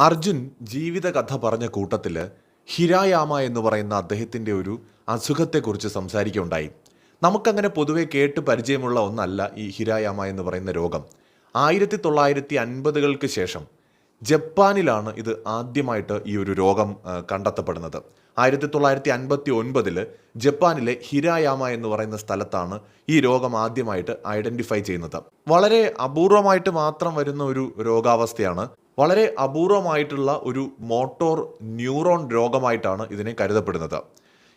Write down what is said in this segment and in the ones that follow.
അർജുൻ ജീവിതകഥ പറഞ്ഞ കൂട്ടത്തിൽ ഹിരായാമ എന്ന് പറയുന്ന അദ്ദേഹത്തിന്റെ ഒരു അസുഖത്തെക്കുറിച്ച് സംസാരിക്കുകയുണ്ടായി. നമുക്കങ്ങനെ പൊതുവെ കേട്ട് പരിചയമുള്ള ഒന്നല്ല ഈ ഹിരായാമ എന്ന് പറയുന്ന രോഗം. ആയിരത്തി തൊള്ളായിരത്തി അൻപതുകൾക്ക് ശേഷം ജപ്പാനിലാണ് ഇത് ആദ്യമായിട്ട് ഈ ഒരു രോഗം കണ്ടെത്തപ്പെടുന്നത്. ആയിരത്തി തൊള്ളായിരത്തി അൻപത്തി ഒൻപതിൽ ജപ്പാനിലെ ഹിരായാമ എന്ന് പറയുന്ന സ്ഥലത്താണ് ഈ രോഗം ആദ്യമായിട്ട് ഐഡന്റിഫൈ ചെയ്യുന്നത്. വളരെ അപൂർവമായിട്ട് മാത്രം വരുന്ന ഒരു രോഗാവസ്ഥയാണ് വളരെ അപൂർവമായിട്ടുള്ള ഒരു മോട്ടോർ ന്യൂറോൺ രോഗമായിട്ടാണ് ഇതിനെ കരുതപ്പെടുന്നത്.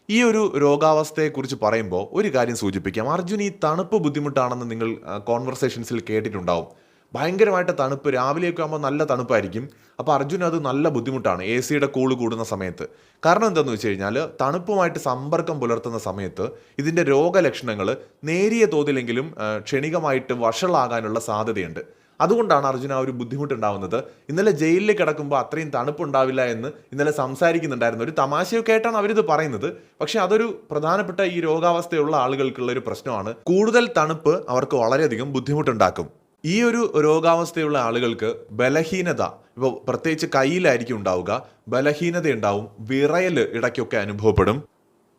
ഈ ഒരു രോഗാവസ്ഥയെക്കുറിച്ച് പറയുമ്പോൾ ഒരു കാര്യം സൂചിപ്പിക്കാം. അർജുൻ ഈ തണുപ്പ് ബുദ്ധിമുട്ടാണെന്ന് നിങ്ങൾ കോൺവെർസേഷൻസിൽ കേട്ടിട്ടുണ്ടാവും. ഭയങ്കരമായിട്ട് തണുപ്പ്. രാവിലെയൊക്കെ ആകുമ്പോൾ നല്ല തണുപ്പായിരിക്കും. അപ്പോൾ അർജുൻ അത് നല്ല ബുദ്ധിമുട്ടാണ്. എ സിയുടെ കൂൾ കൂടുന്ന സമയത്ത്. കാരണം എന്താണെന്ന് വെച്ച് കഴിഞ്ഞാൽ തണുപ്പുമായിട്ട് സമ്പർക്കം പുലർത്തുന്ന സമയത്ത് ഇതിന്റെ രോഗലക്ഷണങ്ങൾ നേരിയ തോതിലെങ്കിലും ക്ഷണികമായിട്ട് വഷളാകാനുള്ള സാധ്യതയുണ്ട്. അതുകൊണ്ടാണ് അർജുന ഒരു ബുദ്ധിമുട്ടുണ്ടാവുന്നത്. ഇന്നലെ ജയിലിൽ കിടക്കുമ്പോൾ അത്രയും തണുപ്പുണ്ടാവില്ല എന്ന് ഇന്നലെ സംസാരിക്കുന്നുണ്ടായിരുന്നു. ഒരു തമാശയൊക്കെ ആയിട്ടാണ് അവരിത് പറയുന്നത്. പക്ഷെ അതൊരു പ്രധാനപ്പെട്ട ഈ രോഗാവസ്ഥയുള്ള ആളുകൾക്കുള്ള ഒരു പ്രശ്നമാണ്. കൂടുതൽ തണുപ്പ് അവർക്ക് വളരെയധികം ബുദ്ധിമുട്ടുണ്ടാക്കും. ഈ ഒരു രോഗാവസ്ഥയുള്ള ആളുകൾക്ക് ബലഹീനത ഇപ്പോൾ പ്രത്യേകിച്ച് കയ്യിലായിരിക്കും ഉണ്ടാവുക ബലഹീനത ഉണ്ടാവും വിറയൽ ഇടയ്ക്കൊക്കെ അനുഭവപ്പെടും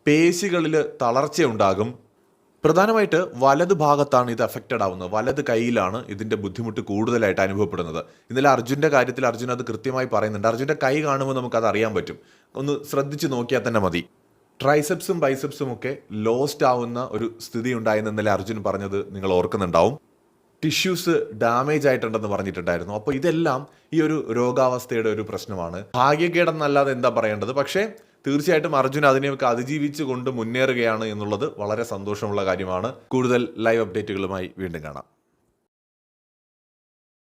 പേശികളിൽ തളർച്ചയുണ്ടാകും പ്രധാനമായിട്ട് വലത് ഭാഗത്താണ് ഇത് അഫക്റ്റഡ് ആവുന്നത്. വലത് കൈയിലാണ് ഇതിന്റെ ബുദ്ധിമുട്ട് കൂടുതലായിട്ട് അനുഭവപ്പെടുന്നത്. ഇന്നലെ അർജുന്റെ കാര്യത്തിൽ അർജുൻ അത് കൃത്യമായി പറയുന്നുണ്ട്. അർജുന്റെ കൈ കാണുമ്പോൾ നമുക്ക് അത് അറിയാൻ പറ്റും. ഒന്ന് ശ്രദ്ധിച്ച് നോക്കിയാൽ തന്നെ മതി. ട്രൈസെപ്സും ബൈസെപ്സും ഒക്കെ ലോസ്റ്റ് ആവുന്ന ഒരു സ്ഥിതി ഉണ്ടായെന്ന് ഇന്നലെ അർജുൻ പറഞ്ഞത് നിങ്ങൾ ഓർക്കുന്നുണ്ടാവും. ടിഷ്യൂസ് ഡാമേജ് ആയിട്ടുണ്ടെന്ന് പറഞ്ഞിട്ടുണ്ടായിരുന്നു. അപ്പോൾ ഇതെല്ലാം ഈ ഒരു രോഗാവസ്ഥയുടെ ഒരു പ്രശ്നമാണ്. ഭാഗ്യകേടെന്നല്ലാതെ എന്താ പറയേണ്ടത്? പക്ഷേ തീർച്ചയായിട്ടും അർജുൻ അതിനെയൊക്കെ അതിജീവിച്ച് കൊണ്ട് മുന്നേറുകയാണ് എന്നുള്ളത് വളരെ സന്തോഷമുള്ള കാര്യമാണ്. കൂടുതൽ ലൈവ് അപ്ഡേറ്റുകളുമായി വീണ്ടും കാണാം.